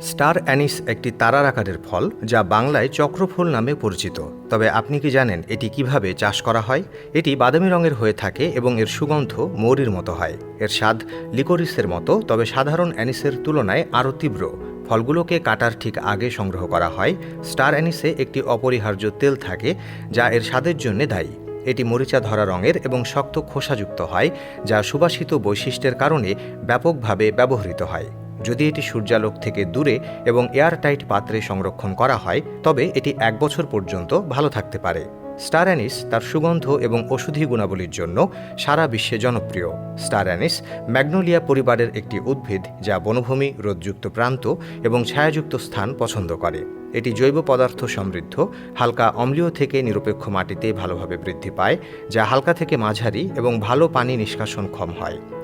Star anise একটি তারার আকারের ফল, যা বাংলায় চক্রফুল নামে পরিচিত। তবে আপনি কি জানেন এটি কীভাবে চাষ করা হয়? এটি বাদামি রঙের হয়ে থাকে এবং এর সুগন্ধ মৌরির মতো হয়। এর স্বাদ লিকোরিসের মতো, তবে সাধারণ অ্যানিসের তুলনায় আরও তীব্র। ফলগুলোকে কাটার ঠিক আগে সংগ্রহ করা হয়। স্টার অ্যানিসে একটি অপরিহার্য তেল থাকে, যা এর স্বাদের জন্য দায়ী। এটি মরিচা ধরা রঙের এবং শক্ত খোসাযুক্ত হয়, যা সুবাসিত বৈশিষ্ট্যের কারণে ব্যাপকভাবে ব্যবহৃত হয়। যদি এটি সূর্যালোক থেকে দূরে এবং এয়ারটাইট পাত্রে সংরক্ষণ করা হয়, তবে এটি এক বছর পর্যন্ত ভালো থাকতে পারে। স্টার অ্যানিস তার সুগন্ধ এবং ওষুধি গুণাবলীর জন্য সারা বিশ্বে জনপ্রিয়। স্টার অ্যানিস, ম্যাগনোলিয়া পরিবারের একটি উদ্ভিদ যা বনভূমি রোদযুক্ত প্রান্ত এবং ছায়াযুক্ত স্থান পছন্দ করে। এটি জৈব পদার্থ সমৃদ্ধ, হালকা অম্লীয় থেকে নিরপেক্ষ মাটিতে ভালোভাবে বৃদ্ধি পায়, যা হালকা থেকে মাঝারি এবং ভালো পানি নিষ্কাশন ক্ষম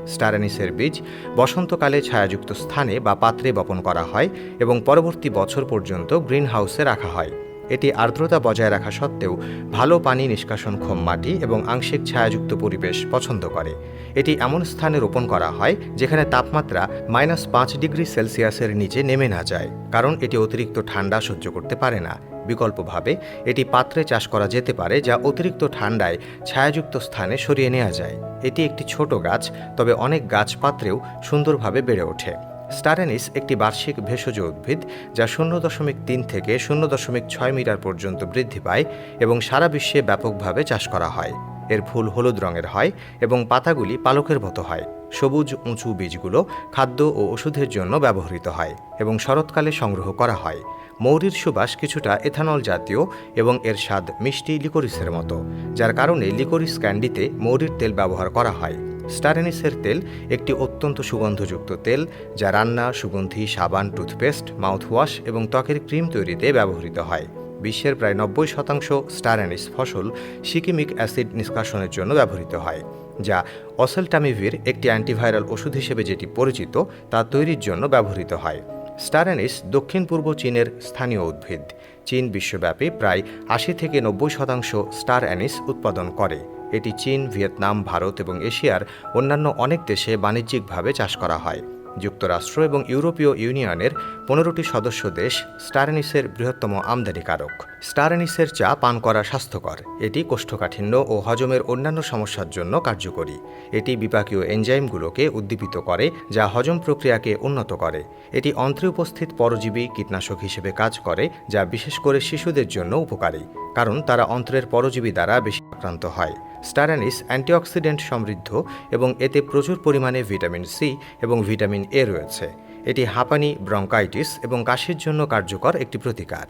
স্টারানিসের বীজ বসন্তকালে ছায়াযুক্ত স্থানে বা পাত্রে বপন করা হয় এবং পরবর্তী বছর পর্যন্ত গ্রিন হাউসে রাখা হয়। এটি আর্দ্রতা বজায় রাখা সত্ত্বেও ভালো পানি নিষ্কাশনক্ষম মাটি এবং আংশিক ছায়াযুক্ত পরিবেশ পছন্দ করে। এটি এমন স্থানে রোপণ করা হয় যেখানে তাপমাত্রা মাইনাস পাঁচ ডিগ্রি সেলসিয়াসের নিচে নেমে না যায়, কারণ এটি অতিরিক্ত ঠান্ডা সহ্য করতে পারে না। বিকল্পভাবে, এটি পাত্রে চাষ করা যেতে পারে যা অতিরিক্ত ঠান্ডায় ছায়াযুক্ত স্থানে সরিয়ে নেওয়া যায়। এটি একটি ছোট গাছ, তবে অনেক গাছ পাত্রেও সুন্দরভাবে বেড়ে ওঠে। স্টারেনিস একটি বার্ষিক ভেষজ উদ্ভিদ, যা শূন্য দশমিক তিন থেকে শূন্য দশমিক ছয় মিটার পর্যন্ত বৃদ্ধি পায় এবং সারা বিশ্বে ব্যাপকভাবে চাষ করা হয়। এর ফুল হলুদ রঙের হয় এবং পাতাগুলি পালকের মতো হয়। সবুজ, উঁচু বীজগুলো খাদ্য ও ওষুধের জন্য ব্যবহৃত হয় এবং শরৎকালে সংগ্রহ করা হয়। মৌরির সুবাস কিছুটা এথানল জাতীয় এবং এর স্বাদ মিষ্টি লিকোরিসের মতো, যার কারণে লিকোরিস ক্যান্ডিতে মৌরির তেল ব্যবহার করা হয়। স্টারেনিসের তেল একটি অত্যন্ত সুগন্ধযুক্ত তেল, যা রান্না, সুগন্ধি, সাবান, টুথপেস্ট, মাউথওয়াশ এবং ত্বকের ক্রিম তৈরিতে ব্যবহৃত হয়। বিশ্বের প্রায় নব্বই শতাংশ স্টারানিস ফসল সিকিমিক অ্যাসিড নিষ্কাশনের জন্য ব্যবহৃত হয়, যা অসেলটামিভির একটি অ্যান্টিভাইরাল ওষুধ হিসেবে যেটি পরিচিত তা তৈরির জন্য ব্যবহৃত হয়। স্টারানিস দক্ষিণ পূর্ব চীনের স্থানীয় উদ্ভিদ। চীন বিশ্বব্যাপী প্রায় আশি থেকে নব্বই শতাংশ স্টার অ্যানিস উৎপাদন করে। এটি চীন, ভিয়েতনাম, ভারত এবং এশিয়ার অন্যান্য অনেক দেশে বাণিজ্যিকভাবে চাষ করা হয়। যুক্তরাষ্ট্র এবং ইউরোপীয় ইউনিয়নের পনেরোটি সদস্য দেশ স্টারনিসের বৃহত্তম আমদানিকারক। স্টারনিসের চা পান করা স্বাস্থ্যকর। এটি কোষ্ঠকাঠিন্য ও হজমের অন্যান্য সমস্যার জন্য কার্যকরী। এটি বিপাকীয় এনজাইমগুলোকে উদ্দীপিত করে, যা হজম প্রক্রিয়াকে উন্নত করে। এটি অন্ত্রে উপস্থিত পরজীবী কীটনাশক হিসেবে কাজ করে, যা বিশেষ করে শিশুদের জন্য উপকারী, কারণ তারা অন্ত্রের পরজীবী দ্বারা বেশি আক্রান্ত হয়। স্টারানিস অ্যান্টিঅক্সিডেন্ট সমৃদ্ধ এবং এতে প্রচুর পরিমাণে ভিটামিন সি এবং ভিটামিন এ রয়েছে। এটি হাঁপানি, ব্রঙ্কাইটিস এবং কাশির জন্য কার্যকর একটি প্রতিকার।